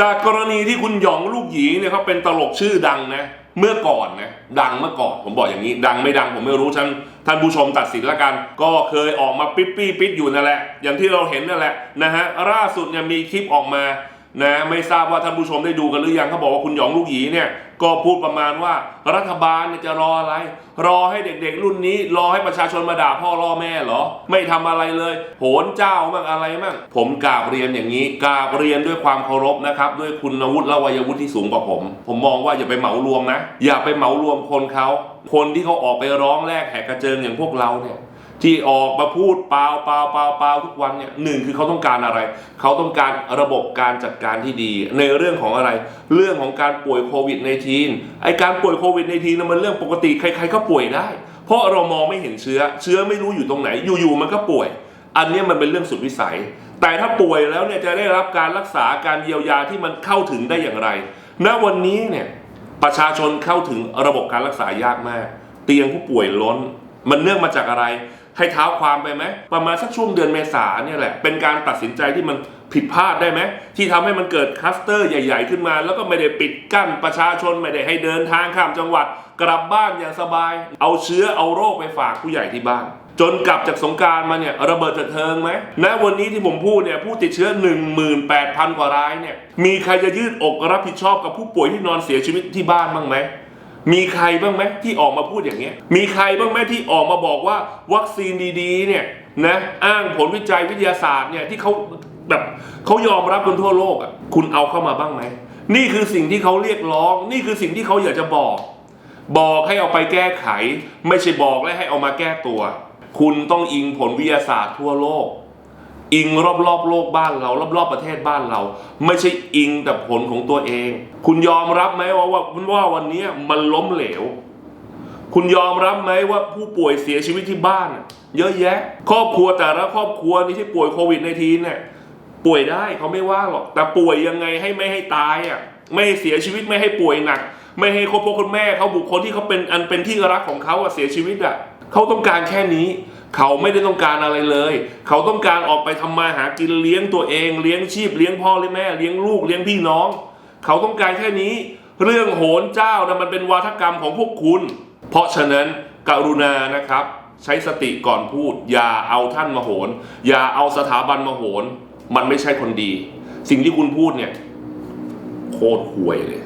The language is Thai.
จากกรณีที่คุณหยองลูกหยีเนี่ยเขาเป็นตลกชื่อดังนะเมื่อก่อนนะดังเมื่อก่อนผมบอกอย่างนี้ ดังไม่ดังผมไม่รู้ท่านท่านผู้ชมตัดสินละกัน ก็เคยออกมาปิ๊ดปี้ปิดอยู่นั่นแหละ อย่างที่เราเห็นนั่นแหละนะฮะล่าสุดเนี่ยมีคลิปออกมา นะไม่ทราบว่าท่านผู้ชมได้ดูกันหรือยังเขาบอกว่าคุณหยองลูกหยีเนี่ยก็พูดประมาณว่ารัฐบาลเนี่ยจะรออะไร รอให้เด็กๆรุ่นนี้ รอให้ประชาชนมาด่าพ่อรอแม่เหรอ ไม่ทำอะไรเลย โหนเจ้ามั่งอะไรมั่งผมกราบเรียนอย่างนี้กราบเรียนด้วยความเคารพนะครับ ด้วยคุณวุฒิและวัยวุฒิที่สูงกว่าผม ผมมองว่าอย่าไปเหมารวมนะ อย่าไปเหมารวมคนเขาคนที่เขาออกไปร้องแรกแหกกระเจิงอย่างพวกเราเนี่ย ที่ออกมาพูดเปล่าเปล่าเปล่าเปล่าทุกวันเนี่ยหนึ่งคือเขาต้องการอะไร เขาต้องการระบบการจัดการที่ดี ในเรื่องของอะไร เรื่องของการป่วยโควิด -19 ไอการป่วยโควิด -19 นั้นมันเรื่องปกติใครๆก็ป่วยได้ เพราะเรามองไม่เห็นเชื้อ เชื้อไม่รู้อยู่ตรงไหน อยู่ๆมันก็ป่วย อันนี้มันเป็นเรื่องสุดวิสัย แต่ถ้าป่วยแล้วเนี่ยจะได้รับการรักษาการเยียวยาที่มันเข้าถึงได้อย่างไรณวันนี้เนี่ยประชาชนเข้าถึงระบบการรักษายากมาก เตียงผู้ป่วยล้น มันเนื่องมาจากอะไร ให้เท้าความไปไหมประมาณสักช่วงเดือนเมษาเนี่ยแหละ เป็นการตัดสินใจที่มันผิดพลาดได้ไหมที่ทำให้มันเกิดคลัสเตอร์ใหญ่ ๆ ขึ้นมา แล้วก็ไม่ได้ปิดกั้นประชาชนไม่ได้ให้เดินทางข้ามจังหวัด กลับบ้านอย่างสบาย เอาเชื้อเอาโรคไปฝากผู้ใหญ่ที่บ้าน จนกลับจากสงการมาเนี่ยระเบิดเถิดเทิงไหมณวันนี้ที่ผมพูดเนี่ยผู้ติดเชื้อ 18,000 กว่ารายเนี่ยมีใครจะยืดอกรับผิดชอบกับผู้ป่วยที่นอนเสียชีวิตที่บ้านบ้างไหม มีใครบ้างไหมที่ออกมาพูดอย่างเงี้ย มีใครบ้างไหมที่ออกมาบอกว่าวัคซีนดีๆเนี่ยนะอ้างผลวิจัยวิทยาศาสตร์เนี่ยที่เขาแบบเขายอมรับกันทั่วโลกอะคุณเอาเข้ามาบ้างไหมนี่คือสิ่งที่เขาเรียกร้อง นี่คือสิ่งที่เขาอยากจะบอก บอกให้เอาไปแก้ไข ไม่ใช่บอกและให้เอามาแก้ตัว คุณต้องอิงผลวิทยาศาสตร์ทั่วโลก อิงรอบๆโลกบ้านเรา รอบๆประเทศบ้านเรา ไม่ใช่อิงแต่ผลของตัวเอง คุณยอมรับไหมว่าว่าว่าวันนี้มันล้มเหลว คุณยอมรับไหมว่าผู้ป่วยเสียชีวิตที่บ้าน เยอะแยะ ครอบครัวแต่ละครอบครัวนี่ที่ป่วยโควิดในทีเนี่ยป่วยได้เขาไม่ว่าหรอก แต่ป่วยยังไงให้ไม่ให้ตายอะไม่ให้เสียชีวิตไม่ให้ป่วยหนัก ไม่ให้ครอบครัวคุณแม่เขาบุคคลที่เขาเป็นอันเป็นที่รักของเขาเสียชีวิตอะเขาต้องการแค่นี้ เขาไม่ได้ต้องการอะไรเลย เขาต้องการออกไปทำมาหากินเลี้ยงตัวเองเลี้ยงชีพเลี้ยงพ่อเลี้ยงแม่เลี้ยงลูกเลี้ยงพี่น้อง เขาต้องการแค่นี้ เรื่องโหนเจ้านะมันเป็นวาทกรรมของพวกคุณ เพราะฉะนั้นกรุณานะครับ ใช้สติก่อนพูด อย่าเอาท่านมาโหน อย่าเอาสถาบันมาโหน มันไม่ใช่คนดี สิ่งที่คุณพูดเนี่ยโคตรห่วยเลย